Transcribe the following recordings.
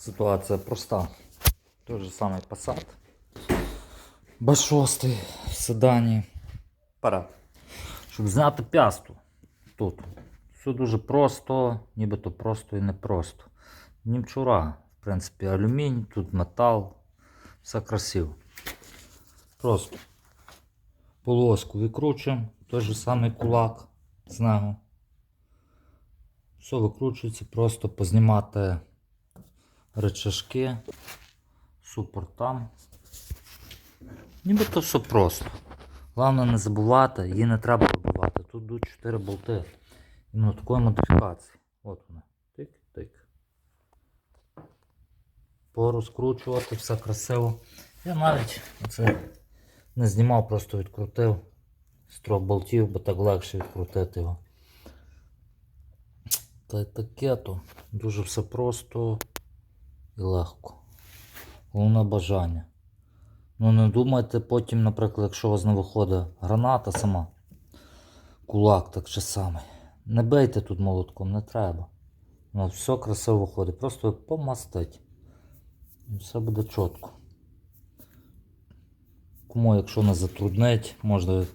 Ситуація проста. Той же самий Passat. Б6 в седані. Пора. Щоб зняти пясту тут. Все дуже просто, нібито просто і непросто. Німчура, в принципі, алюмінь, тут метал, все красиво. Просто полоску викручуємо, той же самий кулак з нього. Все викручується, просто познімати речашки, супортам. Нібито все просто. Головне не забувати, її не треба вибивати. Тут йдуть 4 болти. Іменно такої модифікації. От вони. Тик-тик. Порозкручувати, все красиво. Я навіть це не знімав, просто відкрутив з трьох болтів, бо так легше відкрутити його. Та й таке то. Дуже все просто і легко. Головне бажання. Ну не думайте потім, наприклад, якщо у вас не виходить граната сама, кулак так же самий. Не бейте тут молотком, не треба. Ну, все красиво виходить. Просто помастить. І все буде чітко. Кому, якщо не затруднить, можна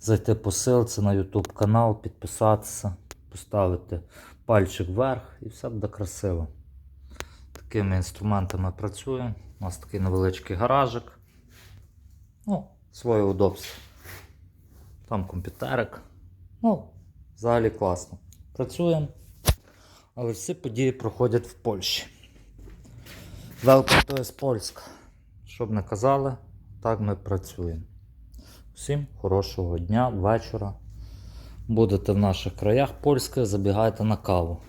зайти по ссылці на YouTube канал, підписатися, поставити пальчик вверх і все буде красиво. Такими інструментами працюємо. У нас такий невеличкий гаражик. Ну, своє удобство. Там комп'ютерик. Ну, взагалі класно. Працюємо. Але всі події проходять в Польщі. Welcome to is Польська. Щоб не казали, так ми працюємо. Всім хорошого дня, вечора. Будете в наших краях польських, забігайте на каву.